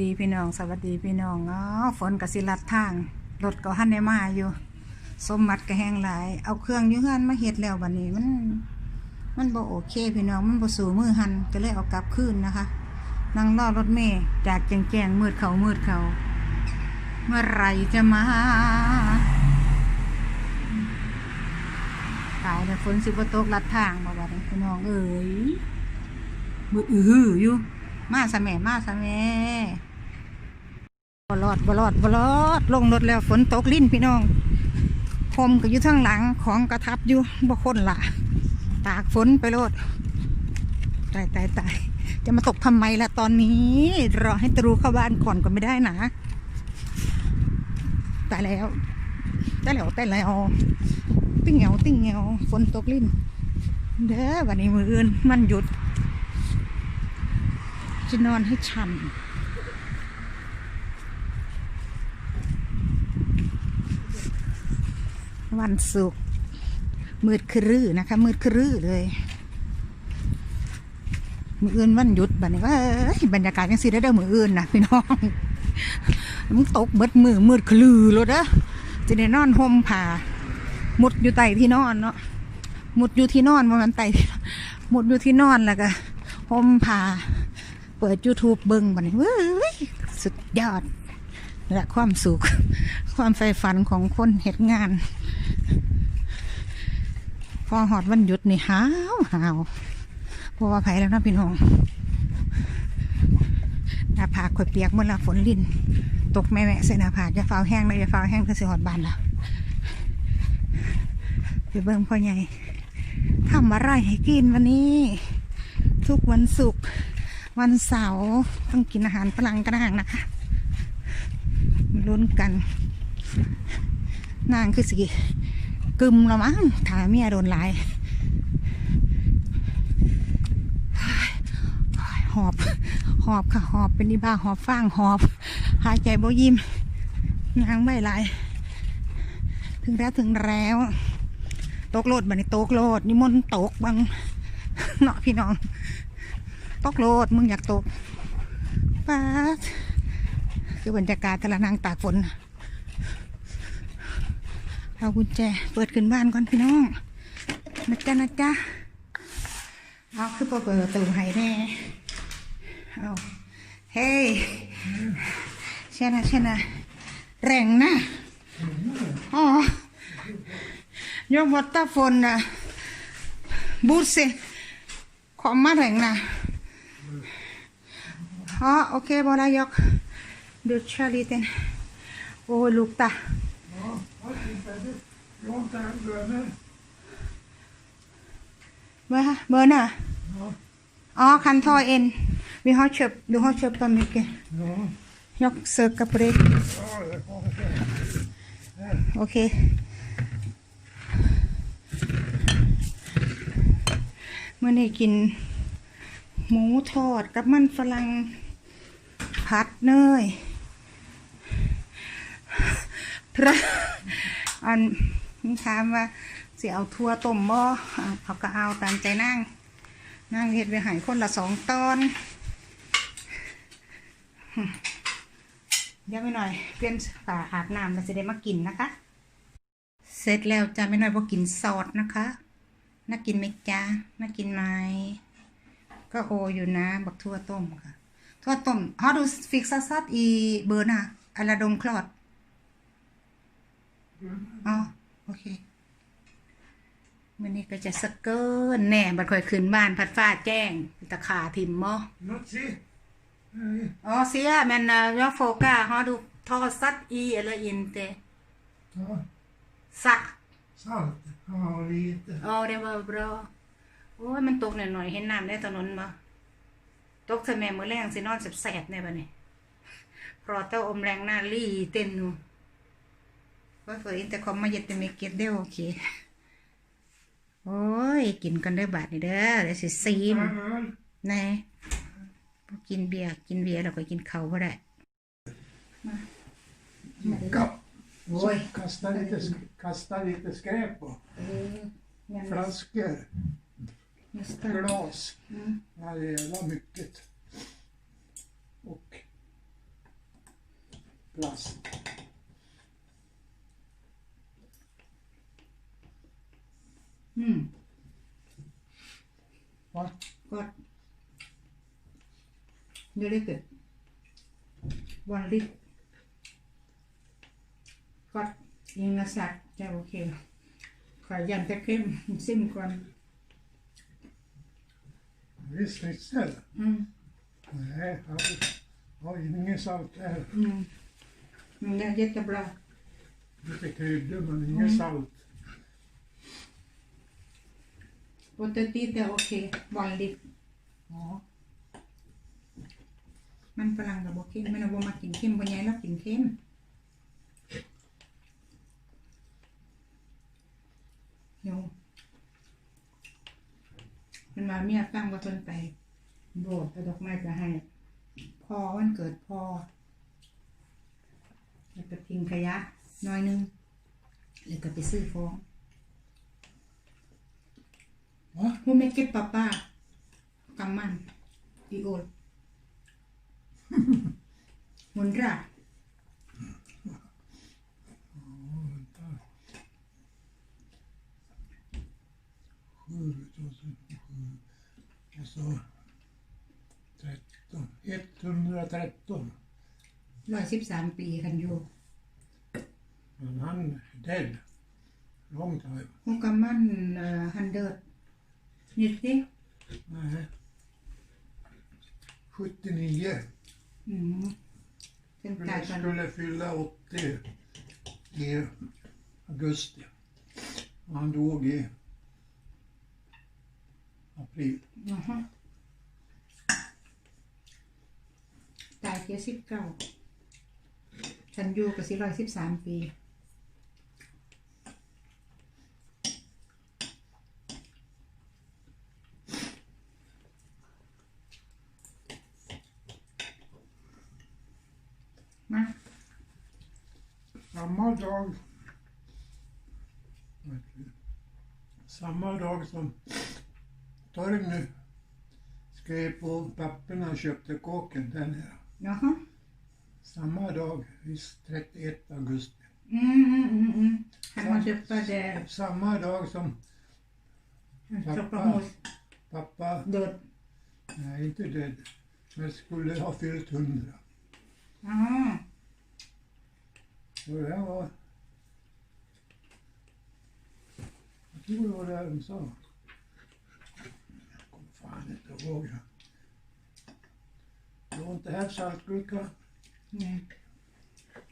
ดีพี่น้องสวัสดีพี่น้องอ๋อฝนกสิลัดทางรถก็หันได้มาอยู่ สมบัติก็แห้งหลาย เอาเครื่องยืเฮือนมาเฮ็ดแล้วบัดนี้มันมันบ่โอเคพี่น้องมันบ่สู่มือหันก็เลยเอากลับคืนนะคะนั่งรอรถเมย์จากแจงๆมืดเขามืดเขา เมื่อไรจะมาตายแล้วฝนสิบ่ตกลัดทางมาบัดนี้พี่น้องเอ้ยมืออื้อหืออยู่ มาสะแม่มาสะแม่บลอดบลอดบลอดลงรถแล้วฝนตกลิ้นพี่น้องพมก็อยู่ทางหลังของกระทับอยู่บ่คนละตากฝนไปโลดตายตายตายจะมาตกทำไมล่ะตอนนี้รอให้ตรูเข้าบ้านก่อนก็ไม่ได้นะตายแล้วตายแล้วตายแล้วติ้งเหงาติ้งเหงาฝนตกลิ้นเด้อวันนี้มืออื่นมันหยุด จะนอนให้ช่ำวันศุกร์มืดครื้อนะคะ มืดครื้อเลยมืออื่นวันหยุดบัดนี้ว่าบรรยากาศยังสิได้เด้อมืออื่นนะพี่น้องมันตกเบิดมือมืดคลือเลยเด้อจะได้นอนห่มผ้ามุดอยู่ใต้ที่นอนเนาะมุดอยู่ที่นอนมันไต่มุดอยู่ที่นอนแล้วก็ห่มผ้า เปิด YouTube เบิ้งบันเว้ยสุดยอดและความสุข ความใฝ่ฝันของคนเหตุงาน พอหอดวันหยุดนี่หาวหาวเพราะว่าไผแล้วนะพี่น้องหน้าผากข่อยเปียกเมื่อละฝนลิน ตกแม่แม่ใส่หน้าผากอย่าฟ้าวแห้งเลยอย่าฟ้าวแห้งก็สิหอดบานแล้วไปเบิ้งพ่อใหญ่ทำอะไรให้กินวันนี้ ทุกวันศุกร์ วันเสาร์ต้องกินอาหารฝรั่งกระหังนะคะลุ้นกัน นางคือสิกึมละมั้งถ่ายเมียโดนหลายหอบ หอบค่ะ หอบเป็นอีบ้าหอบฟางหอบ หายใจบ่ยิ้มนางไม่หลถึงแล้วถึงแล้วตกโลดบันนี้ตกโลดนิมนต์ตกบังเนาะพี่น้อง ตกโลดมึงอยากตกป้าดคือบรรยากาศทะละนางตากฝน เอากุญแจเปิดขึ้นบ้านก่อนพี่น้องนะจ๊ะนะจ๊ะเอาคือเปิดประตูให้แน่เอาเฮ้ยเชนะเชนะแรงนะอ๋อยกวัตตาฝนนะบูดเซ komma regna. Ja, okej, bara jag duschar lite. Och lukta. Långt är bönor. Vad? Bönor? Ja, kan ta en. Vi har köpt, du har köpt dem mycket. Ja, Jag söker på det. ja det kommer se. Okej. เมื่อนี้กินหมูทอดกับมันฝรั่ง ผัดเนยพระอันนี่ถามว่าสิเอาทัวต้มบ่เอาก็เอาตามใจนั่งนั่งเฮ็ดไปหายคนละสองตอนเดี๋ยวไปหน่อยเปลี่ยนฝาอาบน้ำแล้วจะได้มากินนะคะ เสร็จแล้วจะไม่หน้อยพอกินซอสนะคะน่ากินไหมจ๊ะน่ากินไหมก็โออยู่นะ บักทั่วต้มค่ะ ทั่วต้มฮอดูฟิกซัสซัดอีเบอร์น่ะอลาดงคลอดอ๋อโอเควันนี้ก็จะสกเกินแน่บัดค่อยขึ้นบ้านพัดฟ้าแจ้งตะขาทิมมอ Något se. Eh, อ๋อเสียแมนนะยอโฟกาฮอดูทอซัดอีอะไรอินเต Ta สัก salt. Ja, lite. อ๋อเดี๋ยวบรอโอ้ยมันตกหน่อยๆเห็นน้ำได้ถนนบ่ ตกเธอแม่มือแรงสินอนแสบๆเนี่ยบ่เนี่ยเพราะเต้าอมแรงหน้าลี่เต้นนูว่าเฟยแต่คอมมาเย็ดแต่ไม่เก็ตได้โอเค โอ้ย กินกันได้อบาทนี่เด้อเดี๋ยวสิซีม Öl. แน่บ่กินเบียร์กินเบียร์แล้วก็กินเขาวบ่ได้ Ka โอ้ย kasta, lite, sk- kasta lite skräp på. เอองั้น Flaskor, nästa gång. glas. Mm. Ja, det var mycket. Och plast. อืม Va? ก็เดี๋ยวได้เกิดวันลิตก็ ยิงนะสักจะโอเคขอยันจะเข้มซิมก่อน Visst, inte det? อืม Nej, jag har- har ingen salt här. อืมมันได้เย็ดตะบลา Lite kryddor, men ingen Mm. salt. ปกติแต่โอเควันลิตอ๋อมันฝรั่งกับโอเค มันเอาบ่มาเมียวมันมาเมียตั้งว่าเพิ่นไปโบสถ์เอาดอกไม้ไปให้พอวันเกิดพอแล้วก็ทิ้งขยะน้อยนึงแล้วก็ไปซื้อฟอง Va? Hon mycket pappa. Gammal. I år. Hundra. Vänta. Sju tusen sju. Och så tretton. 113. ร้อยสิบสามปีคันอยู่ Men han är dead. Long time. ฮกำมันเอ่อฮันเดิร์ดนิดสิ Nej. 79. อืมเป็นตาย Skulle, ตอน skulle fylla 80 i augusti. Och han dog i พี่อือฮะตายเจ็ดสิบเก้าฉันอยู่กับสิร้อยสิบสามปีมาสามเมอร์ดอกสามเมอร์ดอกสัมะ Samma dag, visst 31 augusti. อืมอืมอืมอืมให้มันจะไปเด Samma dag som จบประมูล pappa, เดิด nej inte död, men skulle ha fyllt 100. อ๋อ Så det var... Jag tror det var det de sa. Jag kommer fan Från Du har inte här saltgurka? เนี่ย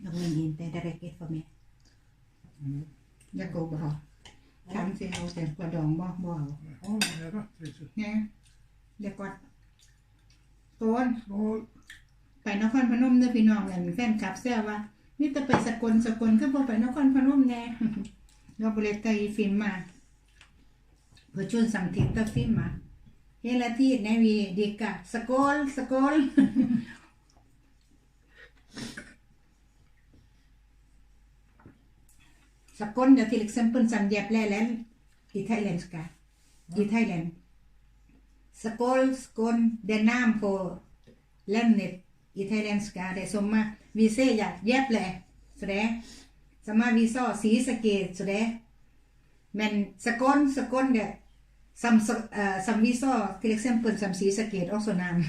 เราไม่ยินแต่ direct it for me Mm. อยากโกบ่ถามสิเอาแต่กระดองบ่บ่เอา Ja, det är rätt. vet du. เนี่ยเดี๋ยวก่อนโกน Skål! ไปนครพนมเด้อพี่น้องเนั่นแฟนคลับแซวว่านี่จะไปสกลสกลคือบ่ไปนครพนมแน่ เราบ่เลยไต่ฟิล์มมาเพื่อชวนสังทิตตฟิล์มมา เฮลาทีแนวีดีกะสกลสกล Seconda till exempel som Jäplälen i thailändska. I Thailand. Skål, skål, det är namn på lämnet i thailändska. Det är som vi säger Jäpple, sådär. Som vi sa Sisake, sådär. Men skål, skål, det som, uh, som vi sa till exempel som Sisake också namn.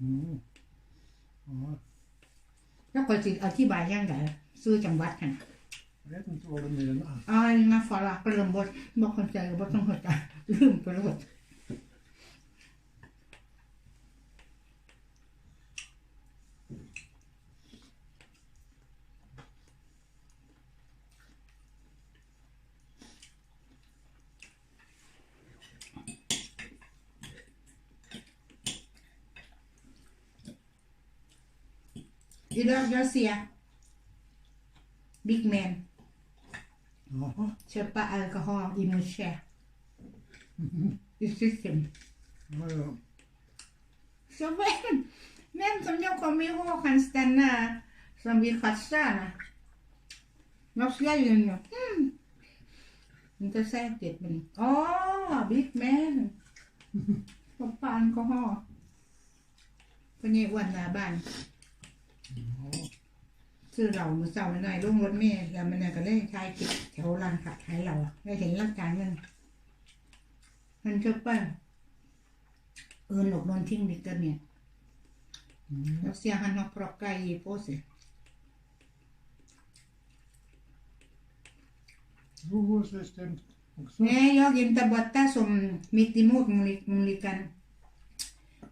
Mm. Ja, แล้วก็จะอธิบายยังไงซื้อจังหวัดกัน jag vet inte vad de menar. อ๋อยังไงฝรั่งก็เริ่มบดบอกคนใจก็บดต้องเข้าใจลืมไปแล้ว Idag jag ser Big Man Jaha. köpa alkohol i morse. I system. Ja, ja. Så vem, vem som jag kommer ihåg kan stanna som vi kastarna. Jag slänger nu. Hmm. Inte säkert men. Åh, oh, Big Man. Köpa alkohol. พญาย ซื้อเรามือเสาร์หน่อยลงรถเมล์แล้วมันน่ะก็เลยชายกิจแถวร้านขายขายเราได้เห็นรักการเงินมันจะไปเออหลบนอนทิ้งดิกันเนี่ย Mm. Jag ser han har plockat i på sig. Jordbrukssystemet också. Nej, jag är inte borta som mitt emot Mulikan.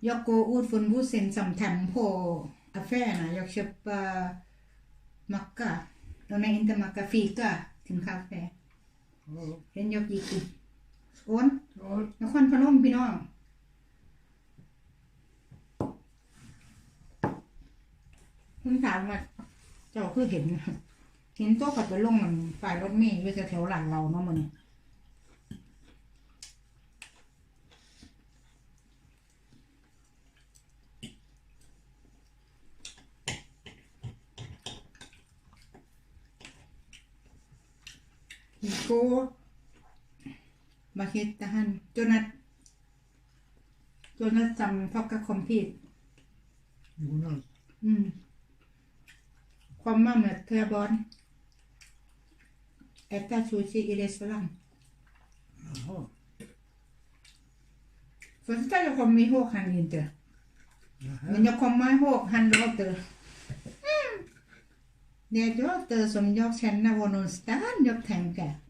Jag går ut från bussen som tam på affärerna. Jag köper macka. De är inte macka, fika till kaffe. Ja, Sen jag gick ut. Skån, ja, นครพนมพี่น้องคุณถามว่าเจ้าคือเห็น เห็นโต๊ะขับไปลงมันฝ่ายรถเมล์อยู่แถวๆหลังเราเนาะมันนี่โก มาเฮ็ดทหารจนัดจนัดจำพอกกับคอมพิว Jonas. อืม ความมาเหมือนเทอบอนแอตตาชูชิอิเลสลัม Jaha. Första jag kom ihåg han inte. Nähä. Men jag kommer ihåg han låter. Mm. Det låter som jag känner var någonstans jag tänker. Hon står där framme som upp äh, i kassarna. Titta. Sen kommer det andra flicka komma in. Åh, Jonat! Sen jag tittar upp. Åh, Jonat! Ja, Vuxen alla. Mm. Barn. Alice Lady. กินเยอะอย่างเงี้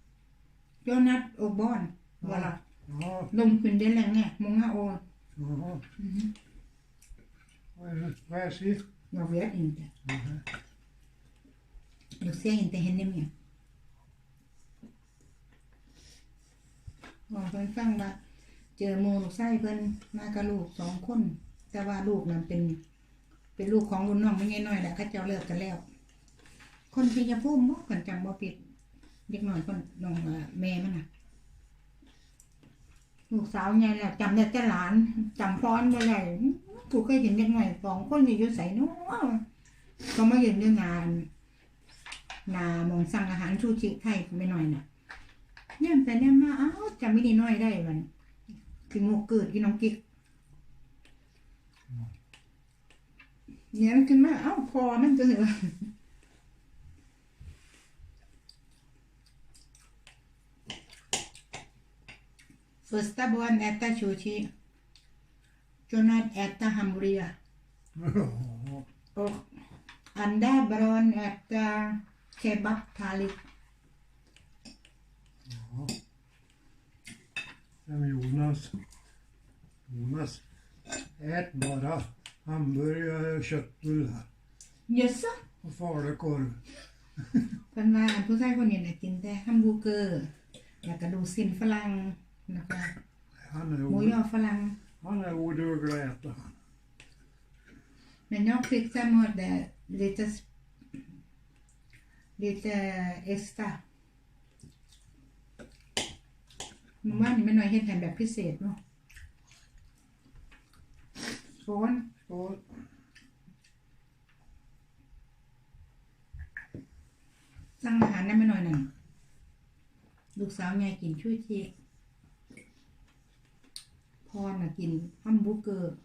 าโอ jaha. Vad är det? Vad är det? Jag vet inte. Nähä. Jag ser inte henne mer. บอกเพิ่นฟังว่าเจอโมลูกไส้เพิ่นมากับลูกสองคน แต่ว่าลูกนั้นเป็น เป็นลูกของรุ่นน้องไม่ใช่น้อยแหละเขาเจ้าเลิกกันแล้ว คนที่จะพูดบ่กันจำบ่ผิด เด็กน้อยคนน้องเอ่อแม่มันน่ะลูกสาวไงแหละจำได้แต่หลานจำพรบ่ได้กูเคยเห็นเด็กน้อยสองคนที่อยู่ใส่นู้ก็มาเห็นเรื่องงาน นามองสั่งอาหารชูชิไทยไม่น้อยน่ะเนี่ยแต่เนี่ยมาอ้าวจำไม่ได้น้อยได้มันคือโมเกิดกินน้องกิ๊กเนี่ยมันขึ้นมาเอ้าพอมันจะเหรอ Första barn äta sushi. Jonat äta hamburgare. Ja, Och andra barn äta kebab thali. ja. Men Jonas. Jonas. Ät bara hamburgare och köttbullar. Jaså? Och falukorv. เพิ่นว่าผู้ชายคนนี้น่ะกินแต่ฮัมบูร์เกอร์แล้วก็ดูซินฝรั่ง นะคะ Han är, หมูยอ o- ฝรั่ง han är oduglig att äta. Men jag fixar med det lite, sp- lite extra. มันว่านี่ไม่น้อยเฮ็ดให้แบบพิเศษเนาะโฟน Och สั่งอาหารได้ไม่น้อยหนึ่งลูกสาวไงกินช่วยชี พรน่ะกินฮัมบูร์เกอร์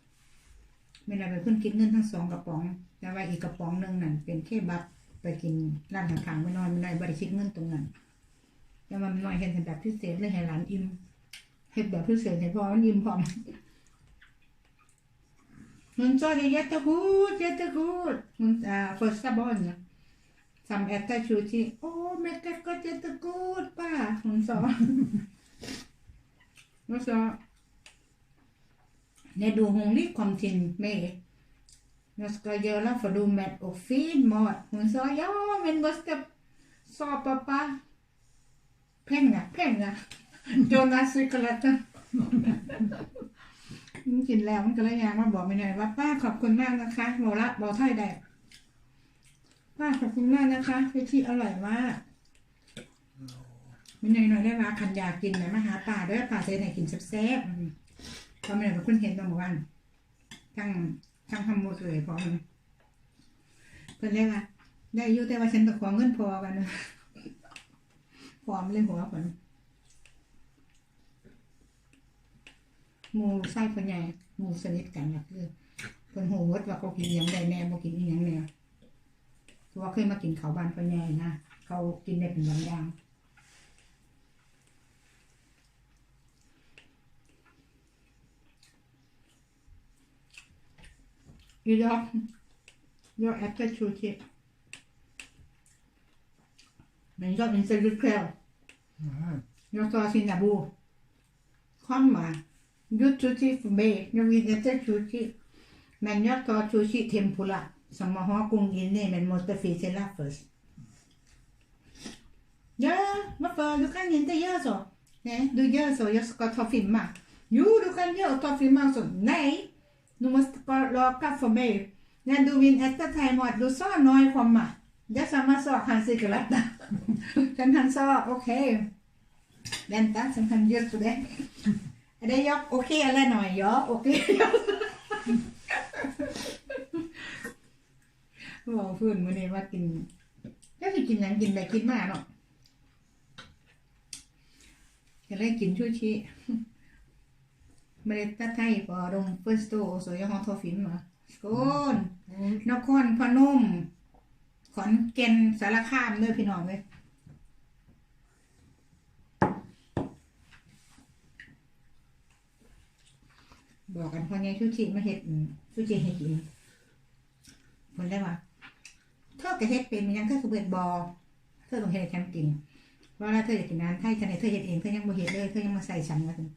ไม่ได้ไปเพิ่นกินเงินทั้งสองกระป๋อง แต่ว่าอีกกระป๋องหนึ่งนั่นเป็นเคบับไปกินร้านข้างๆไม่น้อยไม่ได้บริคิดเงินตรงนั้นแต่ว่ามันน้อยเห็นแบบพิเศษเลยให้ร้านอิ่มเฮ็ดแบบพิเศษให้พอมันอิ่มพร้อม Hon sa det jättegod, jättegod. Hon, äh, första barnet. Som äter sushi. Åh, mycket gott, jättegod, pa. Hon sa. Och så. När du hungrig kom till mig. Jag ska göra för du med och fin mat. Hon sa ja, men måste sa pappa. Pengar, pengar. Jonas cykeletta. มันกินแล้วมันก็เลยยางมาบอกไม่ได้ว่าป้าขอบคุณมากนะคะบอกละบอไทยได้ป้าขอบคุณมากนะคะซูชิอร่อยมากมันหน่อยได้ว่าคันอยากกินแบบมาหาป่าด้อป่าเซนให้กินแซ่บๆ เพราะมันเป็นคนเห็นตรงวันทั้งทั้งทำหมดเลยพอมเพิ่นเรียกว่าได้อยู่แต่ว่าฉันไปขอเงินพอกันนะพร้อมเลยหัวผลหมูไส้คนใหญ่หมูสนิทกันก็คือคนหูวดว่าเขากินอหยังได้แน่บ่กินอหยังแน่เพราะว่าเคยมากินเขาบ้านพ่อใหญ่นะเขากินได้เป็นบางอย่าง Idag, jag äter sushi. Men jag är inte lycklig. Nej. Jag tar sina bo. Komma. Gud sushi för mig. Jag vill äta sushi. Men jag tar sushi tempura. Som man har kung inne men måste frisera först. Ja, varför? Du kan inte göra så. Nej, du gör så. Jag ska ta filma. Jo, du kan göra och ta filma så. Nej, numasta loka famir na duwin esta time wat du so noi kwamma ja sama so han sikalatta kan han so okay แบนต้าฉันสำคันเยอะสุดเลยได้ยกโอเคอะไรหน่อยยอโอเคบอกเพื่อนมื่อนี้ว่ากินก็คือกินยังกินไปกินมาเนาะจะได้กินชูชี เมล็ดตะไทยปอดงเฟิร์สโตโซยฮอทอฟินมาสกนนครพนม ขอนแก่นสารคามเด้อพี่น้องเลยบอกกันพอไงชูชีมาเห็ดชูชีเห็ดกินมันได้ว่าเธอก็เฮ็ดเป็นมันยังเธอคือเบิดบอเธอต้องเฮ็ดให้ฉันกินว่าถ้าเธออยากกินน้ำไทยฉันให้เธอเฮ็ดเองเธอยังบ่เฮ็ดเลยเธอยังมาใส่ฉันว่าซั่น